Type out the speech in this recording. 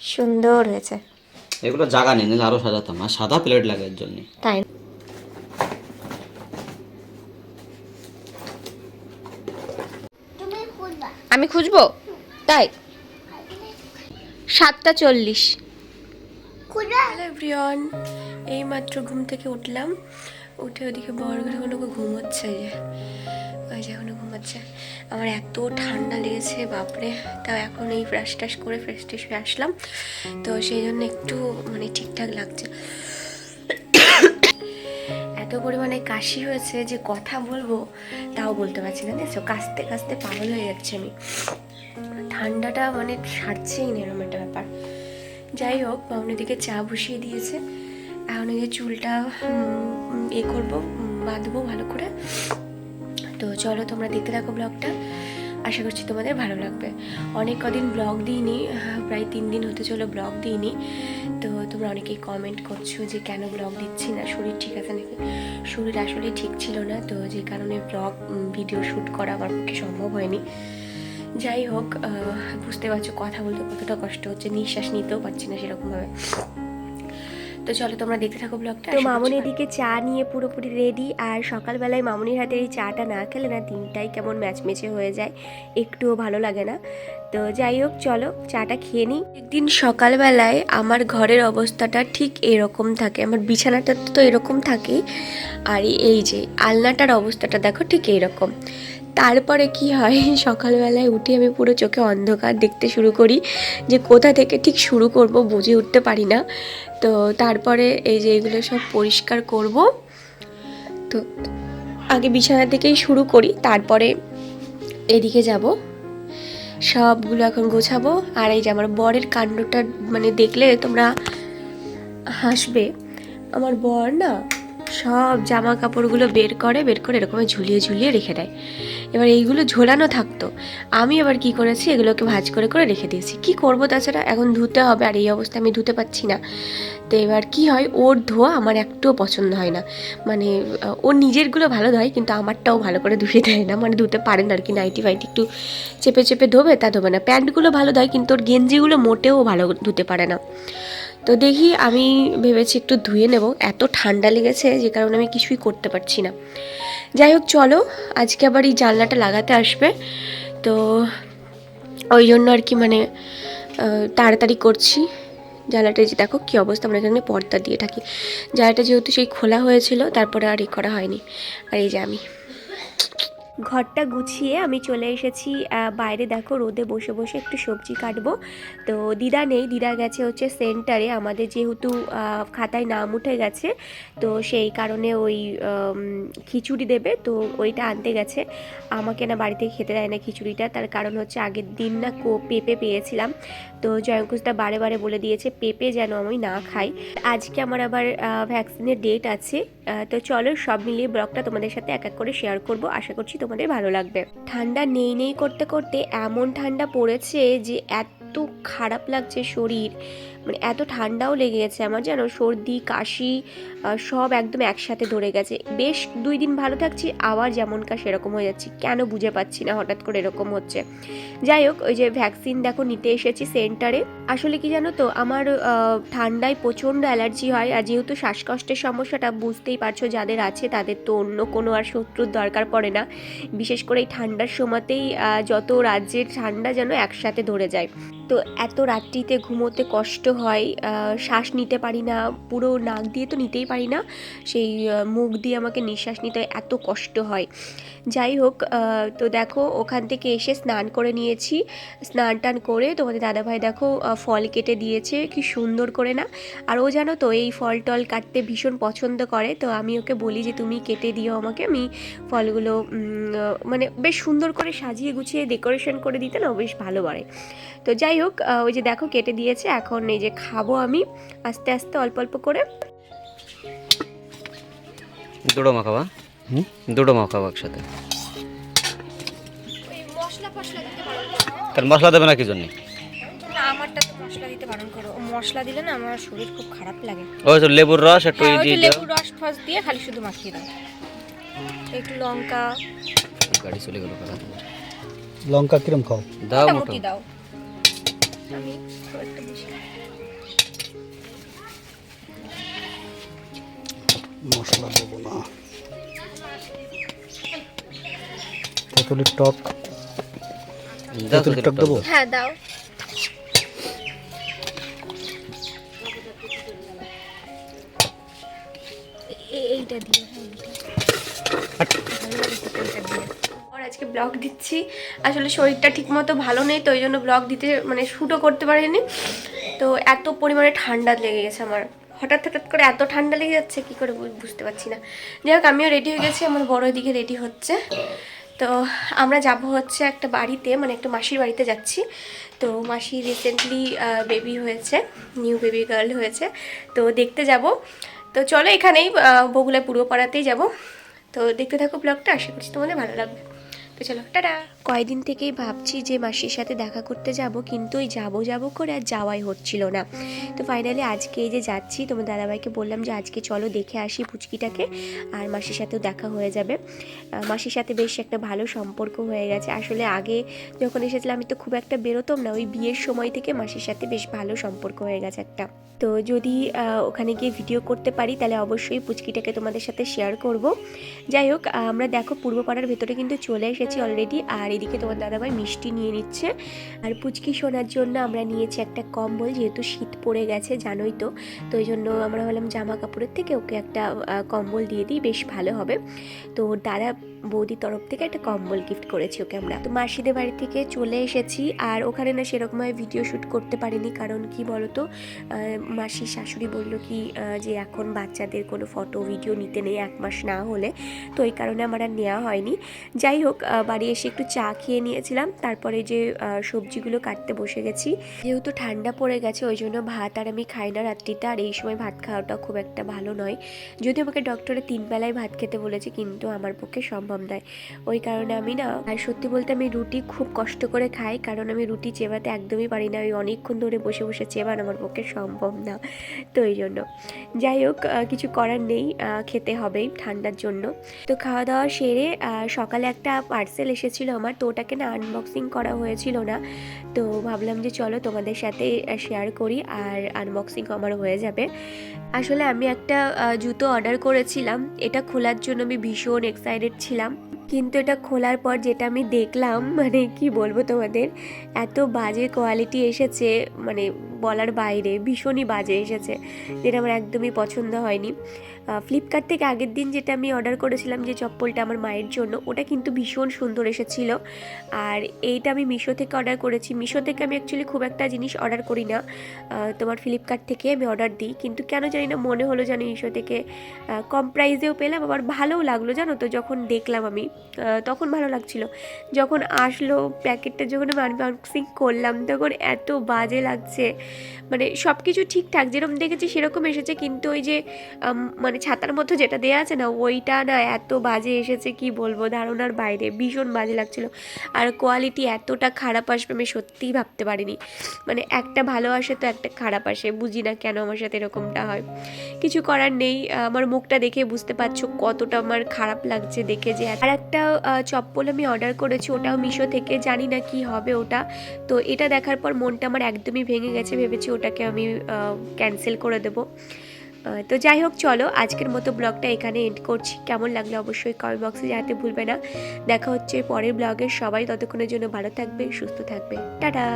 সুন্দর হয়েছে। এগুলো জায়গা নেই আরও সাজাতাম। আর সাদা প্লেট লাগে এর জন্য। তাই। আমি খুঁজবো? তাই। সাতটা চল্লিশ। হ্যালো এভরিওয়ান এই মাত্র ঘুম থেকে উঠলাম। উঠে ওদিকে বড় কোনো ঘুমোচ্ছে যে। ওই যে এখনও ঘুমাচ্ছে। আমার এত ঠান্ডা লেগেছে, বাপরে। তাও এখন এই ফ্রেশ ট্রাশ করে ফ্রেশ ট্রেশ হয়ে আসলাম। তো সেই জন্য একটু মানে ঠিকঠাক লাগছে। এত পরিমাণে কাশি হয়েছে যে কথা বলব, তাও বলতে পারছি না, দেখছ? কাশতে কাশতে পাগল হয়ে যাচ্ছে আমি। ঠান্ডাটা মানে সারছেই না, এরকম একটা ব্যাপার। যাই হোক মামনি দিকে চা বসিয়ে দিয়েছে। এখন এই যে চুলটা এ করব বাঁধবো ভালো করে। তো চলো তোমরা দেখতে থাকো ব্লগটা। আশা করছি তোমাদের ভালো লাগবে। অনেক কদিন ব্লগ দিইনি প্রায় তিন দিন হতে চলো ব্লগ দিইনি। তো তোমরা অনেকেই কমেন্ট করছ যে কেন ব্লগ দিচ্ছি না? শরীর ঠিক আছে নাকি? শরীর আসলে ঠিক ছিল না, তো যে কারণে ব্লগ ভিডিও শ্যুট করা আমার পক্ষে সম্ভব হয়নি। যাই হোক বুঝতে পারছ, কথা বলতে কতটা কষ্ট হচ্ছে, নিঃশ্বাস নিতেও পারছি না সেরকমভাবে। তো চলো তোমরা দেখতে থাকো ব্লগটা তো মামুনি এদিকে চা নিয়ে পুরোপুরি রেডি আর সকালবেলায় মামুনির হাতে এই চাটা না খেলে না দিনটাই কেমন ম্যাচমেচে হয়ে যায় একটুও ভালো লাগে না। তো যাই হোক চলো চাটা খেয়ে নিই। একদিন সকালবেলায় আমার ঘরের অবস্থাটা ঠিক এরকম থাকে আমার বিছানাটা তো এরকম থাকে আর এই যে আলনাটার অবস্থাটা দেখো ঠিক এইরকম তারপরে কি হয়? সকালবেলায় উঠে আমি পুরো চোখে অন্ধকার দেখতে শুরু করি যে কোথা থেকে ঠিক শুরু করব বুঝে উঠতে পারি না। তো তারপরে এই যে এগুলো সব পরিষ্কার করব। তো আগে বিছানা থেকেই শুরু করি, তারপরে এদিকে যাব। সবগুলো এখন গোছাবো। আর এই যে আমার বরের কাণ্ডটা মানে দেখলে তোমরা হাসবে। আমার বর না সব জামা কাপড়গুলো বের করে বের করে এরকম ঝুলিয়ে ঝুলিয়ে রেখে দেয়। এবার এইগুলো ঝোলানো থাকতো। আমি আবার কি করেছি, এগুলোকে ভাজ করে করে রেখে দিয়েছি। কি করব তাছাড়া? এখন ধুতে হবে আর এই অবস্থায় আমি ধুতে পারছি না। তো এবার কি হয়, ওর ধোয়া আমার একটুও পছন্দ হয় না। মানে ওর নিজেরগুলো ভালো ধোয়, কিন্তু আমারটাও ভালো করে ধুয়ে দেয় না। মানে ধুতে পারে না আর কি, নাইটি ফাইটি একটু চেপে চেপে ধোবে, তা ধোবে না। প্যান্টগুলো ভালো ধোয়, কিন্তু ওর গেঞ্জিগুলো মোটেও ভালো ধুতে পারে না। তো দেখি আমি ভেবেছি একটু ধুয়ে নেব। এত ঠান্ডা লেগেছে যে কারণে আমি কিছুই করতে পারছি না। যাই হোক, চলো, আজকে আবার এই জানলাটা লাগাতে আসবে। তো ওই জন্য আর কি মানে তাড়াতাড়ি করছি। জানলাটা যে দেখো কী অবস্থা, আমরা এখানে পর্দা দিয়ে থাকি। জানলাটা যেহেতু সেই খোলা হয়েছিল, তারপরে আর এ করা হয়নি। আর এই যে আমি। ঘরটা গুছিয়ে আমি চলে এসেছি। বাইরে দেখো রোদে বসে বসে একটু সবজি কাটবো। তো দিদা নেই, দিদা গেছে হচ্ছে সেন্টারে। আমাদের যেহেতু খাতায় নাম উঠে গেছে, তো সেই কারণে ওই খিচুড়ি দেবে, তো ওইটা আনতে গেছে। আমাকে না বাড়িতে খেতে দেয় না খিচুড়িটা, তার কারণ হচ্ছে আগের দিন না কো, পেঁপে পেয়েছিলাম। তো জয়ঙ্কুশদা বারে বারে বলে দিয়েছে, পেঁপে যেন আমি না খাই। আজকে আমার আবার ভ্যাকসিনের ডেট আছে। তো চলো সব মিলিয়ে ব্লগটা তোমাদের সাথে এক এক করে শেয়ার করব। আশা করছি তোমাদের ভালো লাগবে। ঠান্ডা নেই নেই করতে করতে এমন ঠান্ডা পড়েছে যে এত খারাপ লাগছে শরীর। মানে এত ঠান্ডাও লেগে গেছে আমার জানো, সর্দি, কাশি সব একদম একসাথে ধরে গেছে। বেশ দুই দিন ভালো থাকছি, আবার যেমনকার সেরকম হয়ে যাচ্ছি, কেন বুঝে পাচ্ছি না হঠাৎ করে এরকম হচ্ছে। যাই হোক, ওই যে ভ্যাকসিন দেখো নিতে এসেছি সেন্টারে আসলে কি জানো তো, আমার ঠান্ডায় প্রচণ্ড অ্যালার্জি হয়, আর যেহেতু শ্বাসকষ্টের সমস্যাটা বুঝতেই পারছ যাদের আছে তাদের তো অন্য কোনো আর শত্রুর দরকার পড়ে না। বিশেষ করে এই ঠান্ডার সময়তেই যত রাজ্যের ঠান্ডা যেন একসাথে ধরে যায়। তো এত রাত্রিতে ঘুমোতে কষ্ট হয় শ্বাস নিতে পারি না, পুরো নাক দিয়ে তো নিতেই পারি না, সেই মুখ দিয়ে আমাকে নিঃশ্বাস নিতে এত কষ্ট হয়। যাই হোক তো দেখো ওখান থেকে এসে স্নান করে নিয়েছি, স্নান টান করে তোমাদের দাদাভাই দেখো ফল কেটে দিয়েছে, কি সুন্দর করে না? আর ও জানো তো এই ফল টল কাটতে ভীষণ পছন্দ করে, তো আমি ওকে বলি যে তুমি কেটে দিও আমাকে, আমি ফলগুলো মানে বেশ সুন্দর করে সাজিয়ে গুছিয়ে ডেকোরেশন করে দিতে না বেশ ভালো পারে তো যাই হোক ওই যে দেখো কেটে দিয়েছে, এখন এই যে খাব আমি আস্তে আস্তে অল্প অল্প করে। দুটো মাখাবা হুম? দুটো মাখাবো একসাথে। মশলা ফসলা দিতে পারো কারণ মশলা দেবে না কি জন্য? আমারটা তো মশলা দিতে বারণ করো। মশলা দিলে না আমার শরীর খুব খারাপ লাগে। ওই তো লেবুর রস একটু হ্যাঁ ই ওই দিয়ে তো দিও। রস ফস দিয়ে খালি শুধু মাখিয়ে দাও। একটু লঙ্কা। গাড়ি চলে গেল কথা। লঙ্কা কিরম খাও? দাও মোটামুটি দাও। আমি বেশি মশলা দেবো না তেঁতুলির টক। তেঁতুলির টক দেবো? হ্যাঁ দাও। এইটা দিও হ্যাঁ দিয়ে। আর আজকে ব্লগ দিচ্ছি। আসলে শরীরটা ঠিকমতো ভালো নেই তো ওই জন্য ব্লগ দিতে মানে শ্যুটও করতে পারিনি। তো এত পরিমাণে ঠান্ডা লেগে গেছে আমার। হঠাৎ হঠাৎ করে এত ঠান্ডা লেগে যাচ্ছে, কি করে বুঝতে পারছি না। যাই হোক, আমিও রেডি হয়ে গেছি, আমার বড় দিকে রেডি হচ্ছে। তো আমরা যাব হচ্ছে একটা বাড়িতে মানে একটা মাসির বাড়িতে যাচ্ছি। তো মাসি রিসেন্টলি বেবি হয়েছে নিউ বেবি গার্ল হয়েছে। তো দেখতে যাব। তো চলো এখানেই বগুলা পূর্ব পাড়াতেই যাব। তো দেখতে থাকো ব্লগটা আশা করছি তোমাদের ভালো লাগবে। তো চলো, টাটা। কয়দিন থেকেই ভাবছি যে মাসির সাথে দেখা করতে যাব, কিন্তু ওই যাব যাব করে আর যাওয়াই হচ্ছিল না। তো ফাইনালি আজকে এই যে যাচ্ছি, তোমার দাদাভাইকে বললাম যে আজকে চলো দেখে আসি পুচকিটাকে, আর মাসির সাথেও দেখা হয়ে যাবে। মাসির সাথে বেশ একটা ভালো সম্পর্ক হয়ে গেছে। আসলে আগে যখন এসেছিলাম, আমি তো খুব একটা বেরোতাম না। ওই বিয়ের সময় থেকে মাসির সাথে বেশ ভালো সম্পর্ক হয়ে গেছে একটা। তো যদি ওখানে গিয়ে ভিডিও করতে পারি, তাহলে অবশ্যই পুচকিটাকে তোমাদের সাথে শেয়ার করব। যাই হোক আমরা দেখো পূর্বপাড়ার ভেতরে কিন্তু চলে এসেছি অলরেডি আর এদিকে তোমার দাদাভাই মিষ্টি নিয়ে নিচ্ছে। আর পুচকি শোনার জন্য আমরা নিয়েছি একটা কম্বল, যেহেতু শীত পড়ে গেছে, জানোই তো। তো ওই জন্য আমরা হলাম জামা কাপড়ের থেকে ওকে একটা কম্বল দিয়ে দিই, বেশ ভালো হবে। তো দাদা বৌদির তরফ থেকে একটা কম্বল গিফট করেছি ওকে আমরা। তো মাসিদের বাড়ি থেকে চলে এসেছি আর ওখানে না সেরকমভাবে ভিডিও শ্যুট করতে পারিনি কারণ কি বলতো মাসির শাশুড়ি বলল কি যে এখন বাচ্চাদের কোনো ফটো ভিডিও নিতে নেই এক মাস না হলে। তো এই কারণে আমার আর নেওয়া হয়নি। যাই হোক বাড়ি এসে একটু চা খেয়ে নিয়েছিলাম, তারপরে যে সবজিগুলো কাটতে বসে গেছি। যেহেতু ঠান্ডা পড়ে গেছে, ওই জন্য ভাত আর আমি খাই না রাত্রিটা আর এই সময় ভাত খাওয়াটা খুব একটা ভালো নয়। যদি আমাকে ডক্টরে তিন বেলায় ভাত খেতে বলেছে, কিন্তু আমার পক্ষে সম্ভব নয়। ওই কারণে আমি না, আর সত্যি বলতে আমি রুটি খুব কষ্ট করে খাই, কারণ আমি রুটি চেবাতে একদমই পারি না। ওই অনেকক্ষণ ধরে বসে বসে চেবান আমার পক্ষে সম্ভব না। তো এই জন্য। যাই হোক কিছু করার নেই খেতে হবেই ঠান্ডার জন্য। তো খাওয়া দাওয়া সেরে সকালে একটা পার্সেল এসেছিল আমার, তো ওটাকে না আনবক্সিং করা হয়েছিল না। তো ভাবলাম যে চলো তোমাদের সাথে শেয়ার করি, আর আনবক্সিং আমার হয়ে যাবে। আসলে আমি একটা জুতো অর্ডার করেছিলাম। এটা খোলার জন্য আমি ভীষণ এক্সাইটেড ছিলাম। কিন্তু এটা খোলার পর যেটা আমি দেখলাম মানে কি বলব তোমাদের, এত বাজে কোয়ালিটি এসেছে মানে বলার বাইরে, ভীষণই বাজে এসেছে, যেটা আমার একদমই পছন্দ হয়নি। ফ্লিপকার্ট থেকে আগের দিন যেটা আমি অর্ডার করেছিলাম যে চপ্পলটা আমার মায়ের জন্য ওটা কিন্তু ভীষণ সুন্দর এসেছিল। আর এইটা আমি মিশো থেকে অর্ডার করেছি। মিশো থেকে আমি অ্যাকচুয়ালি খুব একটা জিনিস অর্ডার করি না। তোমার ফ্লিপকার্ট থেকে আমি অর্ডার দিই। কিন্তু কেন জানি না মনে হলো জানি মিশো থেকে কম প্রাইসেও পেলাম। আবার ভালোও লাগল জানো তো যখন দেখলাম আমি। তখন ভালো লাগছিল। যখন আসলো প্যাকেটটা যখন আমি আনবক্সিং করলাম তখন এত বাজে লাগছে। মানে সব কিছু ঠিকঠাক যেরকম দেখেছি সেরকম এসেছে। কিন্তু ওই যে আম, মানে ছাতার মতো যেটা দেওয়া আছে না, ওইটা না এত বাজে এসেছে, কি বলব? ধারণার বাইরে, ভীষণ বাজে লাগছিল। আর কোয়ালিটি এতটা খারাপ আসবে আমি সত্যিই ভাবতে পারিনি। মানে একটা ভালো আসে তো একটা খারাপ আসে, বুঝি না কেন আমার সাথে এরকমটা হয়। কিছু করার নেই, আমার মুখটা দেখে বুঝতে পারছ কতটা আমার খারাপ লাগছে দেখে যে আর একটা চপ্পল আমি অর্ডার করেছি, ওটাও মিশো থেকে, জানি না কি হবে ওটা। তো এটা দেখার পর মনটা আমার একদমই ভেঙে গেছে, ভেবেছি ওটাকে আমি ক্যান্সেল করে দেবো। তো যাই হোক, চলো, আজকের মতো ব্লগটা এখানে এন্ড করছি। কেমন লাগল অবশ্যই কমেন্ট বক্সে জানাতে ভুলবে না। দেখা হচ্ছে পরের ব্লগের সবাই ততক্ষণের জন্য ভালো থাকবে, সুস্থ থাকবে। টাটা!